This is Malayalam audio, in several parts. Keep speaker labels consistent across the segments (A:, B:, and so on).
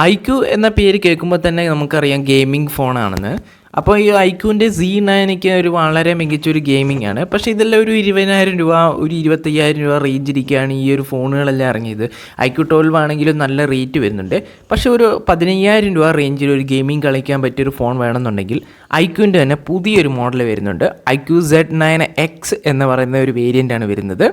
A: ഐക്യു എന്ന പേര് കേൾക്കുമ്പോൾ തന്നെ നമുക്കറിയാം ഗെയിമിംഗ് ഫോണാണെന്ന്. അപ്പോൾ ഈ ഐക്യുവിന്റെ സി നയനൊക്കെ ഒരു വളരെ മികച്ചൊരു ഗെയിമിംഗ് ആണ്. പക്ഷേ ഇതെല്ലാം ഒരു ഇരുപതിനായിരം രൂപ ഒരു ഇരുപത്തയ്യായിരം രൂപ റേഞ്ചിരിക്കുകയാണ് ഈ ഒരു ഫോണുകളെല്ലാം ഇറങ്ങിയത്. ഐക്യു ട്വൽവ് ആണെങ്കിലും നല്ല റേറ്റ് വരുന്നുണ്ട്. പക്ഷേ ഒരു പതിനയ്യായിരം രൂപ റേഞ്ചിൽ ഒരു ഗെയിമിംഗ് കളിക്കാൻ പറ്റിയൊരു ഫോൺ വേണമെന്നുണ്ടെങ്കിൽ ഐക്യുവിന്റെ തന്നെ പുതിയൊരു മോഡൽ വരുന്നുണ്ട്. ഐക്യു സെഡ് നയൻ എക്സ് എന്ന് പറയുന്ന ഒരു വേരിയന്റാണ് വരുന്നത്.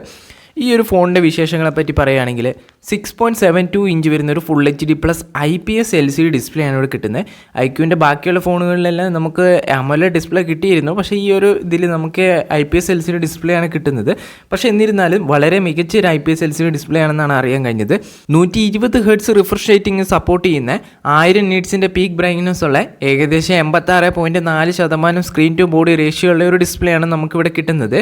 A: ഈ ഒരു ഫോണിന്റെ വിശേഷങ്ങളെ പറ്റി പറയുകയാണെങ്കിൽ six point seven two inch വരുന്ന ഒരു full H D plus I P S L C D display ആണ് ഇവിടെ കിട്ടുന്നത്. ഐ ക്യൂവിന്റെ ബാക്കിയുള്ള ഫോണുകളിലെല്ലാം നമുക്ക് അമല ഡിസ്പ്ലേ കിട്ടിയിരുന്നു. പക്ഷേ ഈ ഒരു ഇതിൽ നമുക്ക് I P S L C D display ആണ് കിട്ടുന്നത്. പക്ഷേ എന്നിരുന്നാലും വളരെ മികച്ച ഒരു I P S L C D display ആണെന്നാണ് അറിയാൻ കഴിഞ്ഞത്. നൂറ്റി ഇരുപത് ഹെർട്സ് റിഫ്രഷ് റേറ്റിംഗ് സപ്പോർട്ട് ചെയ്യുന്ന ആയിരം നീഡ്സിന്റെ പീക്ക് ബ്രൈറ്റ്നസ് ഉള്ള ഏകദേശം എൺപത്താറ് പോയിന്റ് നാല് ശതമാനം സ്ക്രീൻ ടു ബോഡി റേഷ്യോ ഉള്ള ഒരു ഡിസ്പ്ലേ ആണ് നമുക്കിവിടെ കിട്ടുന്നത്.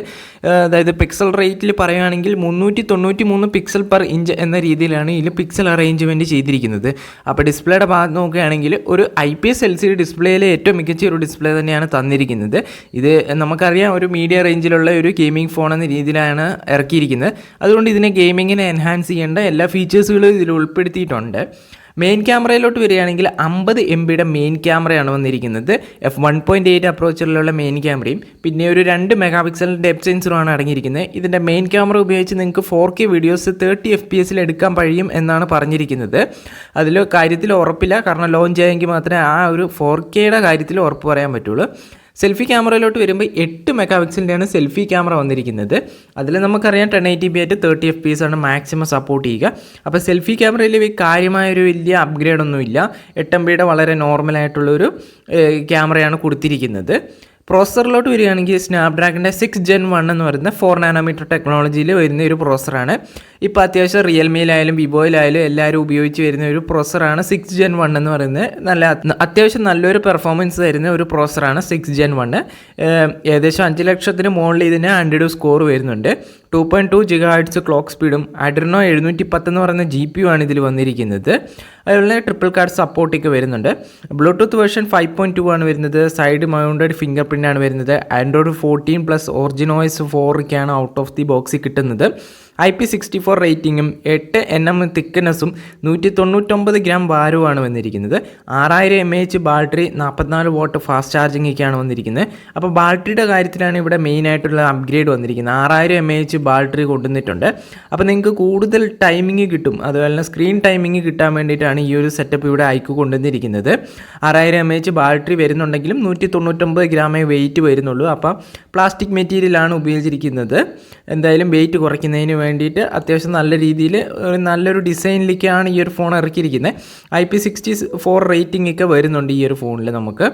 A: അതായത് പിക്സൽ റേറ്റിൽ പറയുകയാണെങ്കിൽ മുന്നൂറ്റി തൊണ്ണൂറ്റി മൂന്ന് പിക്സൽ പെർ ഇഞ്ച് എന്ന രീതിയിലാണ് ഇതിൽ പിക്സൽ അറേഞ്ച്മെന്റ് ചെയ്തിരിക്കുന്നത്. അപ്പോൾ ഡിസ്പ്ലേയുടെ ഭാഗത്ത് നോക്കുകയാണെങ്കിൽ ഒരു I P S L C D ഡിസ്പ്ലേയിലെ ഏറ്റവും മികച്ച ഒരു ഡിസ്പ്ലേ തന്നെയാണ് തന്നിരിക്കുന്നത്. ഇത് നമുക്കറിയാം ഒരു മീഡിയ റേഞ്ചിലുള്ള ഒരു ഗെയിമിംഗ് ഫോൺ എന്ന രീതിയിലാണ് ഇറക്കിയിരിക്കുന്നത്. അതുകൊണ്ട് ഇതിനെ ഗെയിമിങ്ങിനെ എൻഹാൻസ് ചെയ്യേണ്ട എല്ലാ ഫീച്ചേഴ്സുകളും ഇതിൽ ഉൾപ്പെടുത്തിയിട്ടുണ്ട്. മെയിൻ ക്യാമറയിലോട്ട് വരികയാണെങ്കിൽ അമ്പത് എം ബിയുടെ മെയിൻ ക്യാമറയാണ് വന്നിരിക്കുന്നത്. എഫ് വൺ പോയിന്റ് എയ്റ്റ് അപ്രോച്ചിലുള്ള മെയിൻ ക്യാമറയും പിന്നെ ഒരു രണ്ട് മെഗാ പിക്സലിന്റെ ഡെപ് സെൻസറുമാണ് അടങ്ങിയിരിക്കുന്നത്. ഇതിന്റെ മെയിൻ ക്യാമറ ഉപയോഗിച്ച് നിങ്ങൾക്ക് four K videos thirty F P എസിൽ എടുക്കാൻ കഴിയും എന്നാണ് പറഞ്ഞിരിക്കുന്നത്. അതിൽ കാര്യത്തിൽ ഉറപ്പില്ല. കാരണം ലോഞ്ച് ആയെങ്കിൽ മാത്രമേ ആ ഒരു ഫോർ കെയുടെ കാര്യത്തിൽ ഉറപ്പ് പറയാൻ പറ്റുള്ളൂ. സെൽഫി ക്യാമറയിലോട്ട് വരുമ്പോൾ എട്ട് മെഗാ പിക്സലിന്റെയാണ് സെൽഫി ക്യാമറ വന്നിരിക്കുന്നത്. അതിൽ നമുക്കറിയാം ടെൻ എയ്റ്റി ബി ആയിട്ട് തേർട്ടി എഫ് പി എസ് ആണ് മാക്സിമം സപ്പോർട്ട് ചെയ്യുക. അപ്പോൾ സെൽഫി ക്യാമറയിൽ കാര്യമായൊരു വലിയ അപ്ഗ്രേഡ് ഒന്നുമില്ല. എട്ട് എം ബിയുടെ വളരെ നോർമലായിട്ടുള്ളൊരു ക്യാമറയാണ് കൊടുത്തിരിക്കുന്നത്. പ്രോസറിലോട്ട് വരികയാണെങ്കിൽ സ്നാപ്ഡ്രാഗണിന്റെ സിക്സ് ജെൻ വൺ എന്ന് പറയുന്ന ഫോർ നാനോമീറ്റർ ടെക്നോളജിയിൽ വരുന്ന ഒരു പ്രോസറാണ് ഇപ്പോൾ അത്യാവശ്യം റിയൽമിയിലായാലും വിവോയിലായാലും എല്ലാവരും ഉപയോഗിച്ച് വരുന്ന ഒരു പ്രോസറാണ് സിക്സ് ജെൻ വൺ എന്ന് പറയുന്നത്. നല്ല അത്യാവശ്യം നല്ലൊരു പെർഫോമൻസ് തരുന്ന ഒരു പ്രോസറാണ് സിക്സ് ജെൻ വൺ. ഏകദേശം അഞ്ച് ലക്ഷത്തിന് മുകളിൽ ഇതിന് ആൻഡ്രോയിഡ് സ്കോർ വരുന്നുണ്ട്. Two point two giga hertz clock സ്പീഡും അഡ്രിനോ എഴുന്നൂറ്റി പത്ത് എന്ന് പറയുന്ന ജി പി യു ആണ് ഇതിൽ വന്നിരിക്കുന്നത്. അതുപോലെ ട്രിപ്പിൾ കാർഡ് സപ്പോർട്ടൊക്കെ വരുന്നുണ്ട്. Bluetooth version five point two ആണ് വരുന്നത്. സൈഡ് മൗണ്ടഡ് ഫിംഗർ പ്രിന്റ് ആണ് വരുന്നത്. ആൻഡ്രോയിഡ് ഫോർട്ടീൻ പ്ലസ് ഒറിജിനോയ്സ് ഫോറൊക്കെയാണ് ഔട്ട് ഓഫ് ദി ബോക്സിൽ കിട്ടുന്നത്. ഐ പി സിക്സ്റ്റി ഫോർ റേറ്റിങ്ങും എട്ട് എൻ എം തിക്നെസ്സും നൂറ്റി തൊണ്ണൂറ്റൊമ്പത് ഗ്രാം ഭാരവുമാണ് വന്നിരിക്കുന്നത്. ആറായിരം എം എച്ച് ബാറ്ററി നാൽപ്പത്തിനാല് വോട്ട് ഫാസ്റ്റ് ചാർജിങ്ങൊക്കെയാണ് വന്നിരിക്കുന്നത്. അപ്പോൾ ബാറ്ററിയുടെ കാര്യത്തിലാണ് ഇവിടെ മെയിനായിട്ടുള്ള അപ്ഗ്രേഡ് വന്നിരിക്കുന്നത്. ആറായിരം എം എച്ച് ബാറ്ററി കൊണ്ടുവന്നിട്ടുണ്ട്. അപ്പോൾ നിങ്ങൾക്ക് കൂടുതൽ ടൈമിംഗ് കിട്ടും. അതുപോലെ തന്നെ സ്ക്രീൻ ടൈമിംഗ് കിട്ടാൻ വേണ്ടിയിട്ടാണ് ഈ ഒരു സെറ്റപ്പ് ഇവിടെ ഐക്ക് കൊണ്ടുവന്നിരിക്കുന്നത്. ആറായിരം എം എച്ച് ബാറ്ററി വരുന്നുണ്ടെങ്കിലും നൂറ്റി തൊണ്ണൂറ്റൊമ്പത് ഗ്രാമേ വെയിറ്റ് വരുന്നുള്ളൂ. അപ്പോൾ പ്ലാസ്റ്റിക് മെറ്റീരിയലാണ് ഉപയോഗിച്ചിരിക്കുന്നത്. എന്തായാലും വെയിറ്റ് കുറയ്ക്കുന്നതിന് വേണ്ടിയിട്ട് അത്യാവശ്യം നല്ല രീതിയിൽ ഒരു നല്ലൊരു ഡിസൈനിലേക്കാണ് ഈ ഒരു phone ഇറക്കിയിരിക്കുന്നത്. I P sixty four rating ഒക്കെ വരുന്നുണ്ട് ഈ ഒരു ഫോണിൽ നമുക്ക്.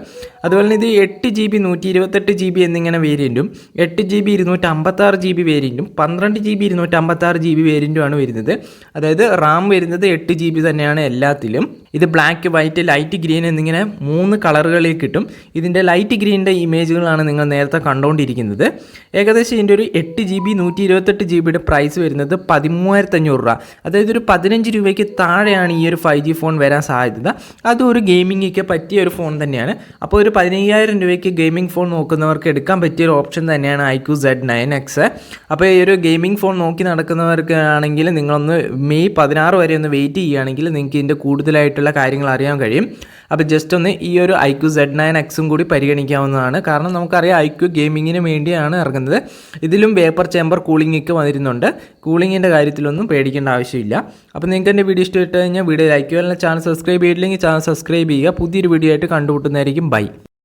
A: അതുപോലെ തന്നെ ഇത് എട്ട് ജി ബി നൂറ്റി ഇരുപത്തെട്ട് ജി ബി എന്നിങ്ങനെ വേരിയന്റും എട്ട് ജി ബി ഇരുന്നൂറ്റമ്പത്താറ് ജി ബി വേരിയന്റും പന്ത്രണ്ട് ജി ബി ഇരുന്നൂറ്റി അമ്പത്താറ് ജി ബി വേരിയന്റുമാണ് വരുന്നത്. അതായത് റാം വരുന്നത് എട്ട് ജി ബി തന്നെയാണ് എല്ലാത്തിലും. ഇത് ബ്ലാക്ക് വൈറ്റ് ലൈറ്റ് ഗ്രീൻ എന്നിങ്ങനെ മൂന്ന് കളറുകളിൽ കിട്ടും. ഇതിന്റെ ലൈറ്റ് ഗ്രീനിന്റെ ഇമേജുകളാണ് നിങ്ങൾ നേരത്തെ കണ്ടുകൊണ്ടിരിക്കുന്നത് ഏകദേശം ഇതിന്റെ ഒരു എട്ട് ജി ബി നൂറ്റി ഇരുപത്തെട്ട് ജി ബിയുടെ പ്രൈസ് വരുന്നത് പതിമൂവായിരത്തി അഞ്ഞൂറ് രൂപ. അതായത് ഒരു പതിനഞ്ച് രൂപയ്ക്ക് താഴെയാണ് ഈ ഒരു ഫൈവ് ജി ഫോൺ വരാൻ സാധ്യത. അതും ഒരു ഗെയിമിങ്ങൊക്കെ പറ്റിയ ഒരു ഫോൺ തന്നെയാണ്. അപ്പോൾ ഒരു പതിനയ്യായിരം രൂപയ്ക്ക് ഗെയിമിംഗ് ഫോൺ നോക്കുന്നവർക്ക് എടുക്കാൻ പറ്റിയ ഒരു ഓപ്ഷൻ തന്നെയാണ് ഐക്യു സെഡ് നയൻ എക്സ് അപ്പോൾ ഒരു ഗെയിമിംഗ് ഫോൺ നോക്കി നടക്കുന്നവർക്ക് ആണെങ്കിൽ നിങ്ങളൊന്ന് മെയ് പതിനാറ് വരെ ഒന്ന് വെയിറ്റ് ചെയ്യുകയാണെങ്കിൽ നിങ്ങൾക്ക് ഇതിന്റെ കൂടുതലായിട്ടുള്ള കാര്യങ്ങൾ അറിയാൻ കഴിയും. അപ്പോൾ ജസ്റ്റ് ഒന്ന് ഈ ഒരു ഐക്യു സെഡ് നയൻ എക്സും കൂടി പരിഗണിക്കാവുന്നതാണ്. കാരണം നമുക്കറിയാം ഐക്യു ഗെയിമിങ്ങിന് വേണ്ടിയാണ് ഇറങ്ങുന്നത്. ഇതിലും വേപ്പർ ചേമ്പർ കൂളിംഗ് ഒക്കെ വന്നിരുന്നുണ്ട്. കൂളിങ്ങിന്റെ കാര്യത്തിലൊന്നും പേടിക്കേണ്ട ആവശ്യമില്ല. അപ്പോൾ നിങ്ങൾക്ക് എന്റെ വീഡിയോ ഇഷ്ടപ്പെട്ട് കഴിഞ്ഞാൽ വീഡിയോ ലൈക്ക് ചെയ്യുക അല്ലെങ്കിൽ ചാനൽ സബ്സ്ക്രൈബ് ചെയ്തില്ലെങ്കിൽ ചാനൽ സബ്സ്ക്രൈബ് ചെയ്യുക. പുതിയൊരു വീഡിയോ ആയിട്ട് കണ്ടുമുട്ടുന്നതായിരിക്കും. ബൈ.